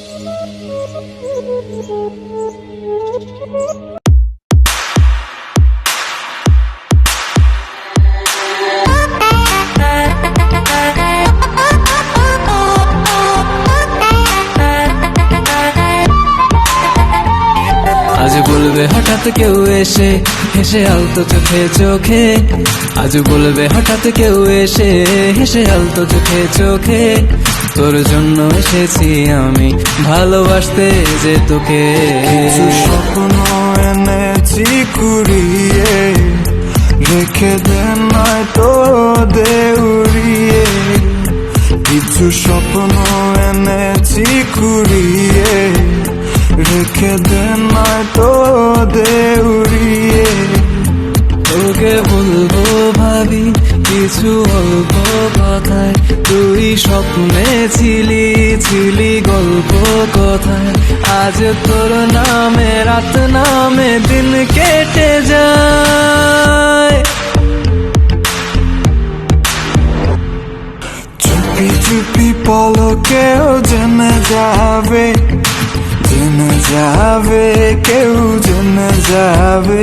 আজ বলবে হঠাৎ কেউ এসে, হেসে আলতো চোখে চোখে। আজ বলবে হঠাৎ কেউ এসে, হেসে আলতো চোখে চোখে। তোর জন্য এসেছি আমি ভালোবাসতে যে তোকে। স্বপ্ন এনেছি কুড়িয়ে রেখে দেন নয় তো দেউড়িয়ে। কিছু স্বপ্ন এনেছি কুড়িয়ে রেখে দেন নয় তো দেউড়িয়ে। তোকে ভাবি কিছু অল্প কথায়, তুই স্বপ্নে ছিলি ছিলি গল্প কথায়। আজ তোর নামে, রাত নামে দিন কেটে যায়। চুপি চুপি পলকেও জেনে যাবে জেনে যাবে, কেউ জেনে যাবে।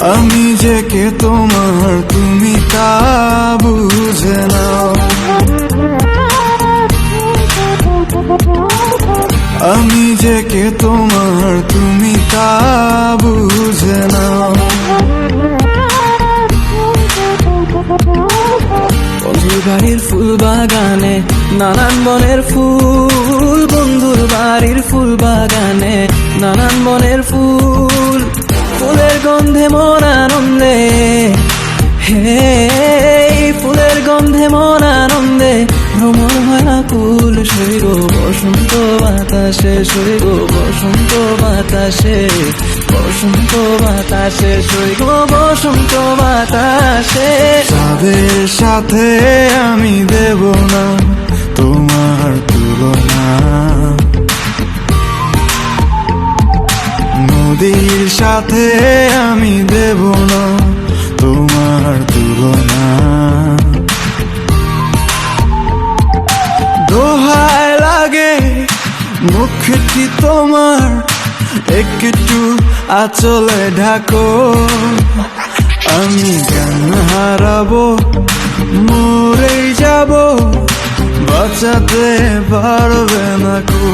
আমি যে কে তোমার, তুমি তা বুঝে নাও। আমি যে কে তোমার, তুমি তা বুঝে নাও। বাড়ির ফুল বাগানে, নানান বনের ফুল। বন্ধুর বাড়ির ফুল বাগানে, নানান বনের ফুল গন্ধে মন আনন্দে। হে ফুলের গন্ধে মন আনন্দে। ভ্রমণ হয় কুল গো বসন্ত বাতাসে গো বসন্ত বাতাসে। বসন্ত বাতাসে গো বসন্ত বাতাসে। তাদের সাথে আমি দেব না, তোমার তুলনা। সাথে আমি দেব না তোমার তুলনা। দোহায় লাগে মুখটি তোমার, একটু আচলে ঢাকো। আমি গান হারাবো, মরেই যাব, বাঁচাতে পারবে না কো